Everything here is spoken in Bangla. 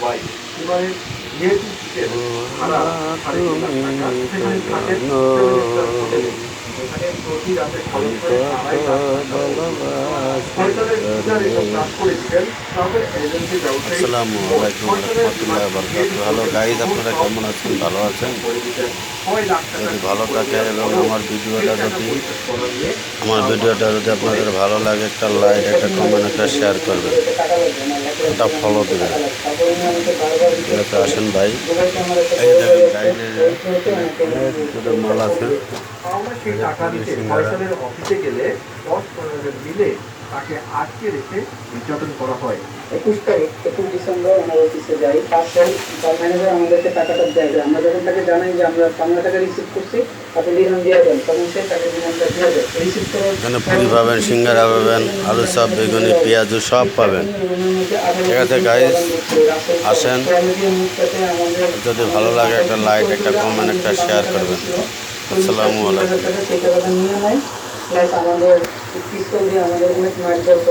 ね。আসসালামু আলাইকুম রহমতুল্লাহ বরকাত হ্যালো গাইজ আপনারা কেমন আছেন? ভালো আছেন? যদি ভালো থাকে এবং আমার ভিডিওটা যদি আমার ভিডিওটা যদি আপনাদের ভালো লাগে, একটা লাইক একটা কমেন্ট একটা শেয়ার করবেন। একটা ফলো দেবেন। আসেন ভাই। এই দেখেন মাল আছে। তাকে আটকে রেখে নির্যাতন করা হয়। একুশ তারিখ একুশ ডিসেম্বর ওনার অফিসে যাই। তারপর তার ম্যানেজার আমাদেরকে টাকাটা দেয়। আমরা যখন তাকে জানাই যে আমরা বাংলা টাকা রিসিভ করছি আপনি দিয়ে দেন। তখন সে তাকে দিয়ে দেয়। রিসিভ করার এখানে পুরি পাবেন সিঙ্গারা পাবেন আলু চপ বেগুনি পেঁয়াজু সব পাবেন। ঠিক আছে, guys, আসেন। যদি ভালো লাগে একটা লাইক একটা কমেন্ট একটা শেয়ার করবেন। আসসালামু আলাইকুম। সেই টাকাটা নিয়ে নেয় প্লাস আমাদের পিস্তল দিয়ে আমাদের অনেক মারধর করে।